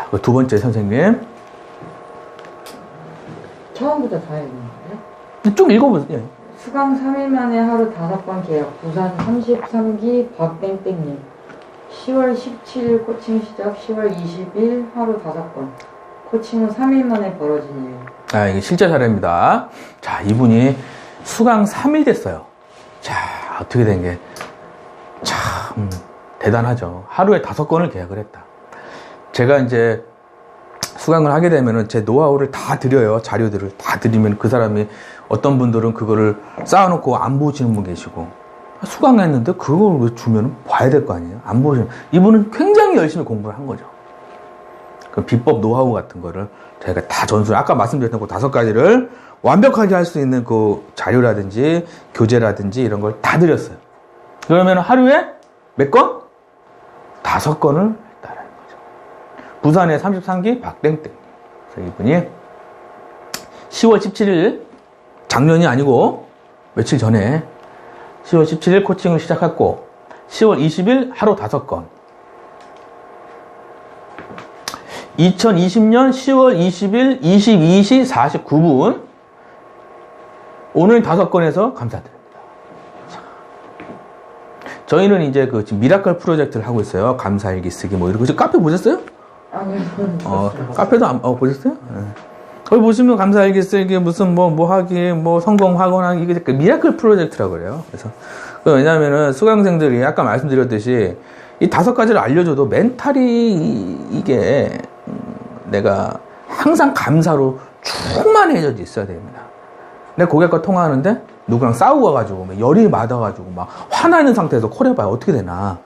자, 그두 번째 선생님. 처음부터 다 읽는 거예요? 쭉 읽어보세요. 수강 3일 만에 하루 5번 계약 부산 33기 박땡땡님 10월 17일 코칭 시작 10월 20일 하루 5번 코칭은 3일 만에 벌어진 일 아, 이게 실제 사례입니다. 자, 이분이 수강 3일 됐어요. 자, 어떻게 된 게, 참, 대단하죠. 하루에 다섯 건을 계약을 했다. 제가 이제 수강을 하게 되면은 제 노하우를 다 드려요. 자료들을 다 드리면 그 사람이 어떤 분들은 그거를 쌓아놓고 안 보시는 분 계시고, 수강했는데 그걸 왜 주면은 봐야 될 거 아니에요? 안 보시는. 이분은 굉장히 열심히 공부를 한 거죠. 그 비법 노하우 같은 거를 저희가 다 전수, 아까 말씀드렸던 그 다섯 가지를 완벽하게 할 수 있는 그 자료라든지 교재라든지 이런 걸 다 드렸어요. 그러면 하루에 몇 건? 다섯 건을. 부산의 33기 박땡땡. 그래서 이분이 10월 17일, 작년이 아니고 며칠 전에 10월 17일 코칭을 시작했고 10월 20일 하루 다섯 건. 2020년 10월 20일 22시 49분 오늘 다섯 건에서 감사드립니다. 자, 저희는 이제 그 미라클 프로젝트를 하고 있어요. 감사일기 쓰기 뭐 이런 거. 카페 보셨어요? 아니요 어, 카페도 안, 어, 보셨어요? 네. 거기 보시면 감사일기 쓰기 무슨 뭐, 뭐 하기, 뭐 성공 학원하기, 이게 그 미라클 프로젝트라고 그래요. 그래서, 그 왜냐면은 수강생들이 아까 말씀드렸듯이 이 다섯 가지를 알려줘도 멘탈이 이- 이게 음, 내가 항상 감사로 충만해져 있어야 됩니다. 내 고객과 통화하는데 누구랑 싸우고 가지고 막 열이 받아가지고 막 화나 있는 상태에서 콜 해봐요. 어떻게 되나.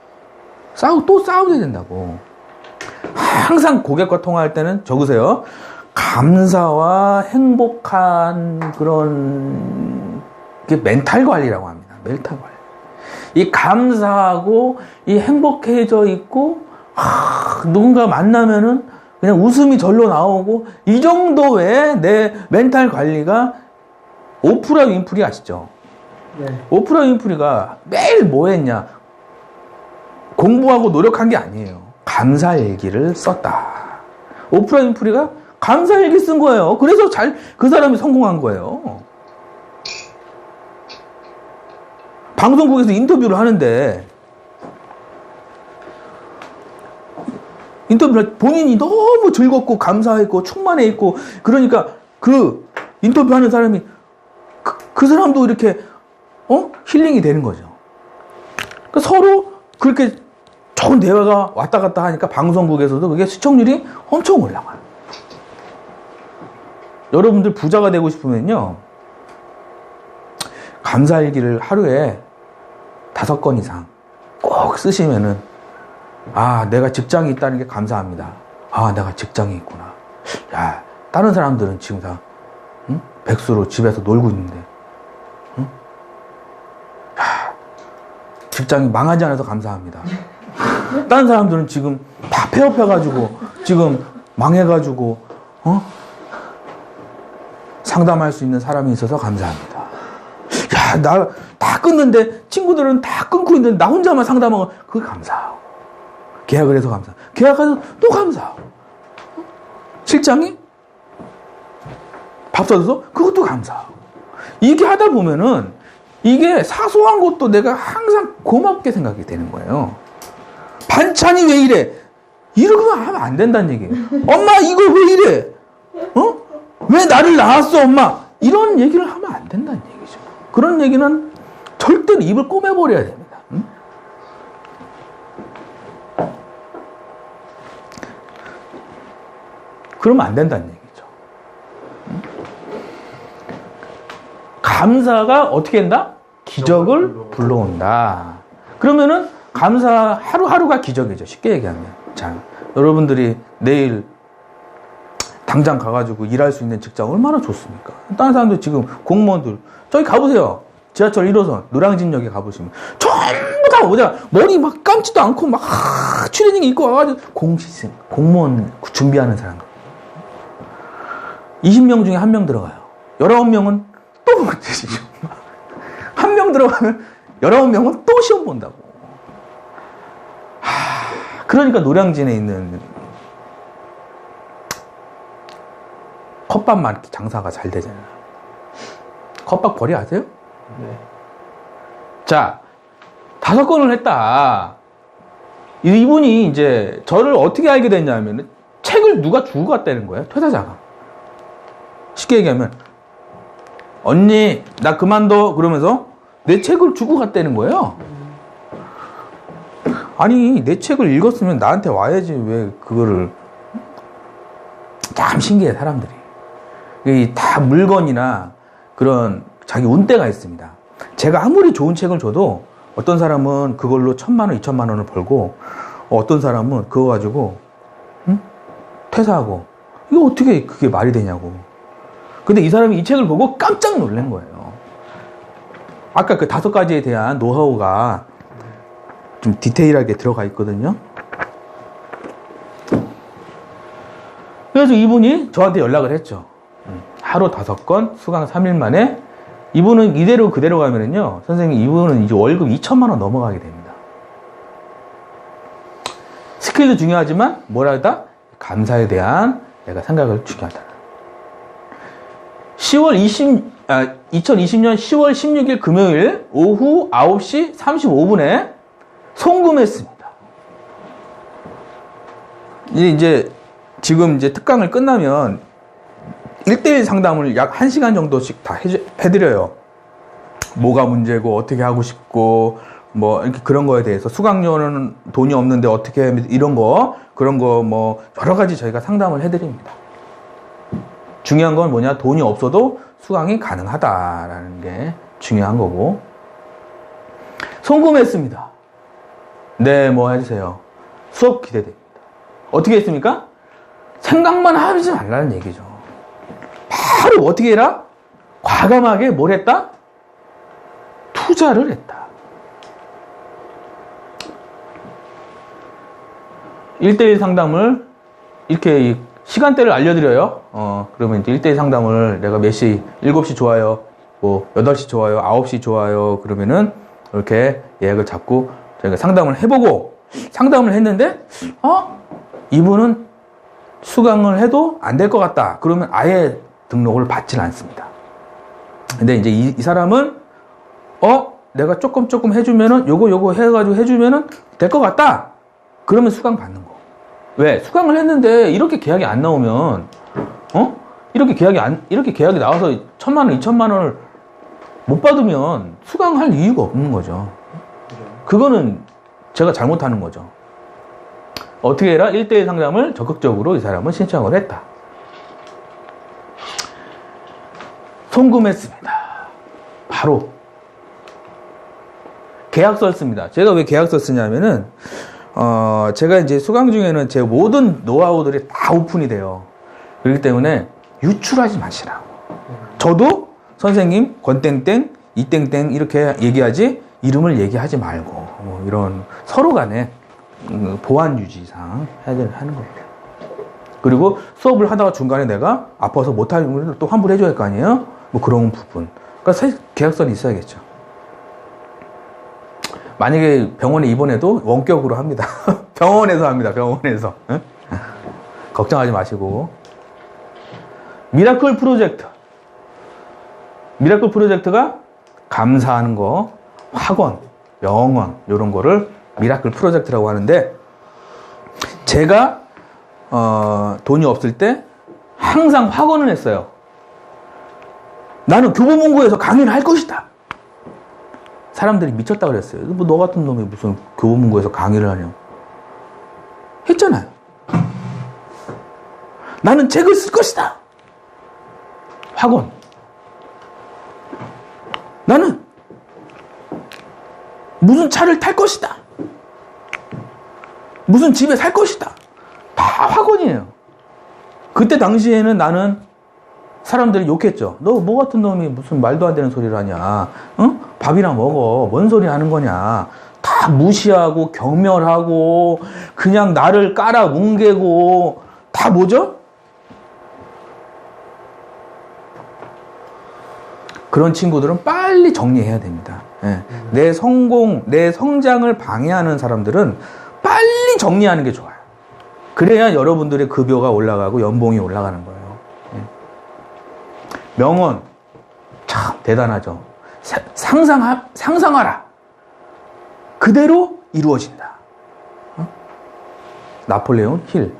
싸우, 또 싸워야 된다고. 항상 고객과 통화할 때는 적으세요. 감사와 행복한 그런 게 멘탈 관리라고 합니다. 멘탈 관리. 이 감사하고 이 행복해져 있고 하, 누군가 만나면은 그냥 웃음이 절로 나오고 이 정도의 내 멘탈 관리가 오프라 윈프리 아시죠? 네. 오프라 윈프리가 매일 뭐 했냐? 공부하고 노력한 게 아니에요. 감사 일기를 썼다. 오프라 윈프리가 감사 일기 쓴 거예요. 그래서 잘, 그 사람이 성공한 거예요. 방송국에서 인터뷰를 하는데, 인터뷰를 본인이 너무 즐겁고 감사했고 충만해 있고, 그러니까 그 인터뷰하는 사람이 그, 그 사람도 이렇게 어? 힐링이 되는 거죠. 그러니까 서로 그렇게 좋은 대화가 왔다 갔다 하니까 방송국에서도 그게 시청률이 엄청 올라가요. 여러분들 부자가 되고 싶으면요. 감사일기를 하루에 다섯 건 이상 꼭 쓰시면은 아, 내가 직장이 있다는 게 감사합니다. 아, 내가 직장이 있구나. 야, 다른 사람들은 지금 다 응? 백수로 집에서 놀고 있는데 직장이 망하지 않아서 감사합니다. 다른 사람들은 지금 다 폐업해가지고 지금 망해가지고 어? 상담할 수 있는 사람이 있어서 감사합니다. 야, 나 다 끊는데 친구들은 다 끊고 있는데 나 혼자만 상담하고 그게 감사하고 계약을 해서 감사. 계약해서 또 감사하고 어? 실장이 밥 사줘서 그것도 감사하고 이게 하다 보면은 이게 사소한 것도 내가 항상 고맙게 생각이 되는 거예요. 반찬이 왜 이래? 이러면 하면 안 된다는 얘기예요. 엄마 이거 왜 이래? 어? 왜 나를 낳았어 엄마? 이런 얘기를 하면 안 된다는 얘기죠. 그런 얘기는 절대로 입을 꼬매버려야 됩니다. 응? 그러면 안 된다는 얘기죠. 응? 감사가 어떻게 한다? 기적을 불러온다. 그러면은 감사 하루하루가 기적이죠. 쉽게 얘기하면. 자, 여러분들이 내일 당장 가가지고 일할 수 있는 직장 얼마나 좋습니까? 다른 사람들 지금 공무원들 저기 가보세요. 지하철 1호선 노량진역에 가보시면 전부 다 뭐냐 머리 막 감지도 않고 막 하, 추리닝 입고 와가지고 공시생 공무원 준비하는 사람들 20명 중에 한 명 들어가요. 19명은 또 못해지죠. 한 명 들어가면 19명은 또 시험 본다고. 하, 그러니까 노량진에 있는 컵밥만 장사가 잘 되잖아요. 컵밥 거리 아세요? 네. 자, 다섯 건을 했다. 이- 이분이 이제 저를 어떻게 알게 됐냐면 책을 누가 주고 갔다는 거예요. 퇴사자가. 쉽게 얘기하면 언니 나 그만둬 그러면서 내 책을 주고 갔다는 거예요. 아니 내 책을 읽었으면 나한테 와야지 왜 그거를 참 신기해 사람들이. 이다 물건이나 그런 자기 운대가 있습니다. 제가 아무리 좋은 책을 줘도 어떤 사람은 그걸로 천만 원, 이천만 원을 벌고 어떤 사람은 그거 가지고 응? 퇴사하고 이거 어떻게 그게 말이 되냐고. 근데 이 사람이 이 책을 보고 깜짝 놀란 거예요. 아까 그 다섯 가지에 대한 노하우가 좀 디테일하게 들어가 있거든요. 그래서 이분이 저한테 연락을 했죠. 음, 하루 다섯 건, 수강 3일 만에. 이분은 이대로 그대로 가면은요, 선생님, 이분은 이제 월급 2천만 원 넘어가게 됩니다. 스킬도 중요하지만, 뭐라다? 감사에 대한 내가 생각을 중요하다. 10월 20, 아, 2020년 10월 16일 금요일 오후 9시 35분에 송금했습니다. 이제, 지금 이제 특강을 끝나면 1대1 상담을 약 1시간 정도씩 다 해드려요. 뭐가 문제고, 어떻게 하고 싶고, 뭐, 이렇게 그런 거에 대해서 수강료는 돈이 없는데 어떻게, 해, 이런 거, 그런 거 뭐, 여러 가지 저희가 상담을 해드립니다. 중요한 건 뭐냐, 돈이 없어도 수강이 가능하다라는 게 중요한 거고. 송금했습니다. 네, 뭐 해주세요. 수업 기대됩니다. 어떻게 했습니까? 생각만 하지 말라는 얘기죠. 바로 어떻게 해라? 과감하게 뭘 했다? 투자를 했다. 1대1 상담을 이렇게 이 시간대를 알려드려요. 어, 그러면 이제 1대1 상담을 내가 몇 시, 7시 좋아요. 뭐, 8시 좋아요. 9시 좋아요. 그러면은 이렇게 예약을 잡고 저희가 상담을 해보고 상담을 했는데, 어? 이분은 수강을 해도 안 될 것 같다. 그러면 아예 등록을 받지는 않습니다. 근데 이제 이, 이 사람은 어 내가 조금 조금 해주면은 요거 요거 해가지고 해주면은 될 것 같다. 그러면 수강 받는 거. 왜 수강을 했는데 이렇게 계약이 안 나오면 어 이렇게 계약이 안 이렇게 계약이 나와서 천만 원, 이천만 원을 못 받으면 수강할 이유가 없는 거죠. 그거는 제가 잘못하는 거죠. 어떻게 해라? 1대1 상담을 적극적으로 이 사람은 신청을 했다. 송금했습니다. 바로 계약서를 씁니다. 제가 왜 계약서 쓰냐면은 어 제가 이제 수강 중에는 제 모든 노하우들이 다 오픈이 돼요. 그렇기 때문에 유출하지 마시라고. 저도 선생님 권땡땡 이땡땡 이렇게 얘기하지 이름을 얘기하지 말고 뭐 이런 서로 간에 음, 보안 유지상 해야 하는 겁니다. 그리고 수업을 하다가 중간에 내가 아파서 못하는 걸또 환불해 줘야 할 거 아니에요? 뭐 그런 부분. 그러니까 사실 계약서는 있어야겠죠. 만약에 병원에 입원해도 원격으로 합니다. 병원에서 합니다. 병원에서. 응? 걱정하지 마시고. 미라클 프로젝트. 미라클 프로젝트가 감사하는 거, 학원, 영원 이런 거를 미라클 프로젝트라고 하는데 제가 어, 돈이 없을 때 항상 확언을 했어요. 나는 교보문고에서 강의를 할 것이다. 사람들이 미쳤다 그랬어요. 뭐 너 같은 놈이 무슨 교보문고에서 강의를 하냐. 했잖아요. 나는 책을 쓸 것이다. 학원. 나는 무슨 차를 탈 것이다. 무슨 집에 살 것이다. 다 학원이에요. 그때 당시에는 나는 사람들이 욕했죠. 너 뭐 같은 놈이 무슨 말도 안 되는 소리를 하냐. 응? 밥이나 먹어. 뭔 소리 하는 거냐. 다 무시하고 경멸하고 그냥 나를 깔아 뭉개고 다 뭐죠? 그런 친구들은 빨리 정리해야 됩니다. 예. 내 성공, 내 성장을 방해하는 사람들은 빨리 정리하는 게 좋아요. 그래야 여러분들의 급여가 올라가고 연봉이 올라가는 거예요. 예. 명언 참 대단하죠. 사- 상상하, 상상하라. 그대로 이루어진다. 어? 나폴레온 힐.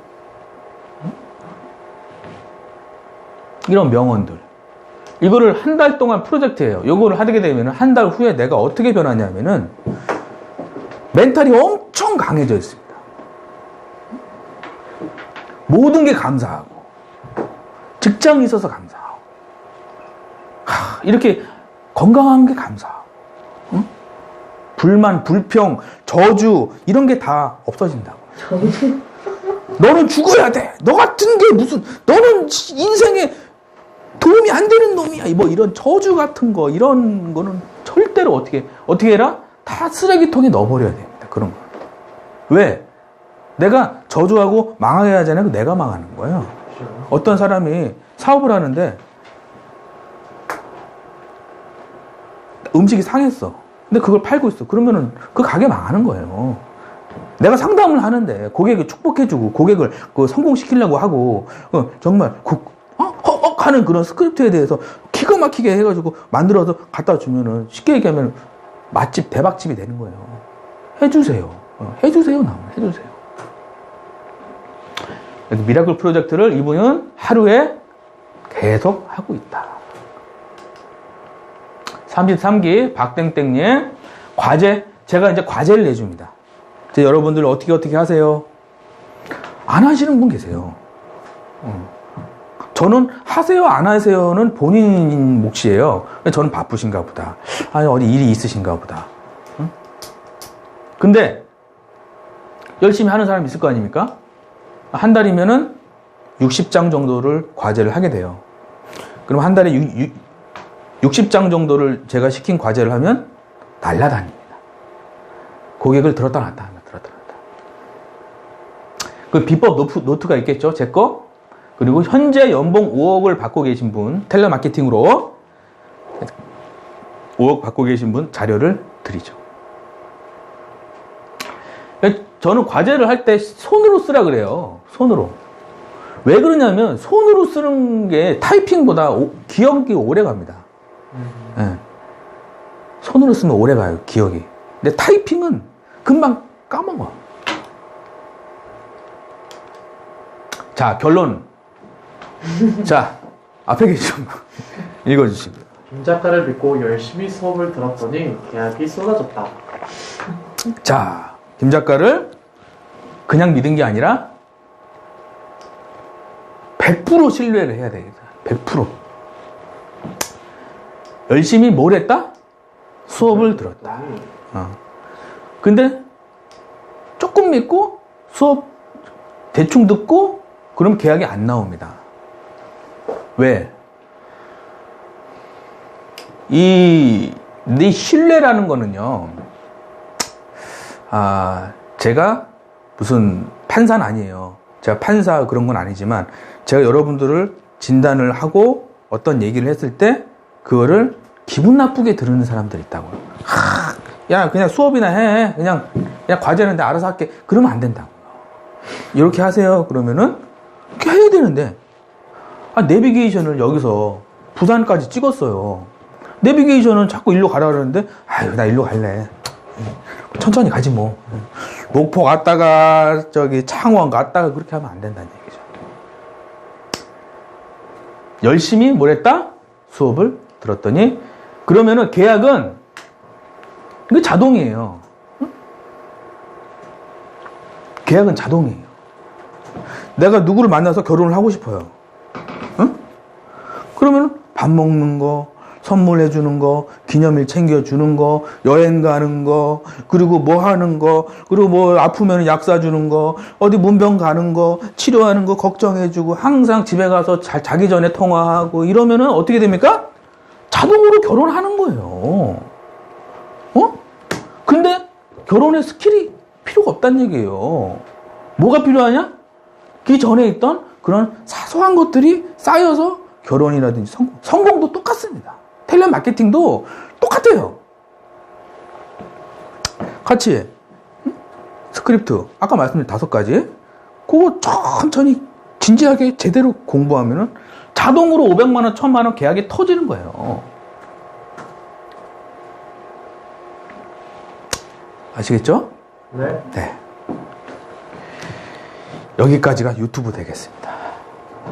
어? 이런 명언들. 이거를 한 달 동안 프로젝트예요. 요거를 하게 되면 한 달 후에 내가 어떻게 변하냐면은 멘탈이 엄청 강해져 있습니다. 모든 게 감사하고 직장이 있어서 감사하고 하, 이렇게 건강한 게 감사하고 응? 불만, 불평, 저주 이런 게 다 없어진다고. 너는 죽어야 돼. 너 같은 게 무슨 너는 인생에 도움이 안 되는 놈이야. 뭐 이런 저주 같은 거 이런 거는 절대로 어떻게 어떻게 해라? 다 쓰레기통에 넣어버려야 됩니다. 그런 거. 왜? 내가 저주하고 망하게 하잖아요. 내가 망하는 거예요. 어떤 사람이 사업을 하는데 음식이 상했어. 근데 그걸 팔고 있어. 그러면은 그 가게 망하는 거예요. 내가 상담을 하는데 고객을 축복해주고 고객을 그 성공시키려고 하고 어, 정말 그, 하는 그런 스크립트에 대해서 기가 막히게 해가지고 만들어서 갖다 주면은 쉽게 얘기하면 맛집 대박집이 되는 거예요. 해주세요. 어, 해주세요. 나오면 해주세요. 미라클 프로젝트를 이분은 하루에 계속 하고 있다. 33기 박땡땡님 과제 제가 이제 과제를 내줍니다. 이제 여러분들 어떻게 어떻게 하세요? 안 하시는 분 계세요. 어. 저는 하세요 안 하세요는 본인 몫이에요. 저는 바쁘신가 보다. 아니 어디 일이 있으신가 보다. 응? 근데 열심히 하는 사람 있을 거 아닙니까? 한 달이면은 60장 정도를 과제를 하게 돼요. 그럼 한 달에 60장 정도를 제가 시킨 과제를 하면 날라다닙니다. 고객을 들었다 놨다 하면 들었다 놨다. 그 비법 노트, 노트가 있겠죠? 제 거. 그리고 현재 연봉 5억을 받고 계신 분, 텔레 마케팅으로 5억 받고 계신 분 자료를 드리죠. 저는 과제를 할 때 손으로 쓰라 그래요. 손으로. 왜 그러냐면 손으로 쓰는 게 타이핑보다 오- 기억이 오래 갑니다. 예. 손으로 쓰면 오래 가요, 기억이. 근데 타이핑은 금방 까먹어. 자, 결론. 자, 앞에 계신 분 읽어주시고. 김 작가를 믿고 열심히 수업을 들었더니 계약이 쏟아졌다. 자, 김 작가를 그냥 믿은 게 아니라 100% 신뢰를 해야 되겠다. 100%. 열심히 뭘 했다? 수업을 들었다. 어. 근데 조금 믿고 수업 대충 듣고 그럼 계약이 안 나옵니다. 왜? 이, 네 신뢰라는 거는요, 아, 제가 무슨 판사는 아니에요. 제가 판사 그런 건 아니지만, 제가 여러분들을 진단을 하고 어떤 얘기를 했을 때, 그거를 기분 나쁘게 들으는 사람들 있다고요. 하, 야, 그냥 수업이나 해. 그냥, 그냥 과제는 내가 알아서 할게. 그러면 안 된다고요. 이렇게 하세요. 그러면은, 이렇게 해야 되는데, 아, 내비게이션을 여기서 부산까지 찍었어요. 내비게이션은 자꾸 일로 가라 그러는데, 아유, 나 일로 갈래. 천천히 가지 뭐. 목포 갔다가, 저기, 창원 갔다가 그렇게 하면 안 된다는 얘기죠. 열심히 뭘 했다? 수업을 들었더니, 그러면은 계약은, 이거 자동이에요. 응? 계약은 자동이에요. 내가 누구를 만나서 결혼을 하고 싶어요. 응? 그러면 밥 먹는 거, 선물해 주는 거, 기념일 챙겨 주는 거, 여행 가는 거, 그리고 뭐 하는 거, 그리고 뭐 아프면 약 사주는 거, 어디 문병 가는 거, 치료하는 거 걱정해 주고, 항상 집에 가서 자, 자기 전에 통화하고 이러면은 어떻게 됩니까? 자동으로 결혼하는 거예요. 어? 근데 결혼에 스킬이 필요가 없다는 얘기예요. 뭐가 필요하냐? 그 전에 있던 그런 사소한 것들이 쌓여서 결혼이라든지 성공, 성공도 똑같습니다. 텔레 마케팅도 똑같아요. 같이 응? 스크립트 아까 말씀드린 다섯 가지 그거 천천히 진지하게 제대로 공부하면은 자동으로 500만 원, 1000만 원 계약이 터지는 거예요. 아시겠죠? 네. 네. 여기까지가 유튜브 되겠습니다.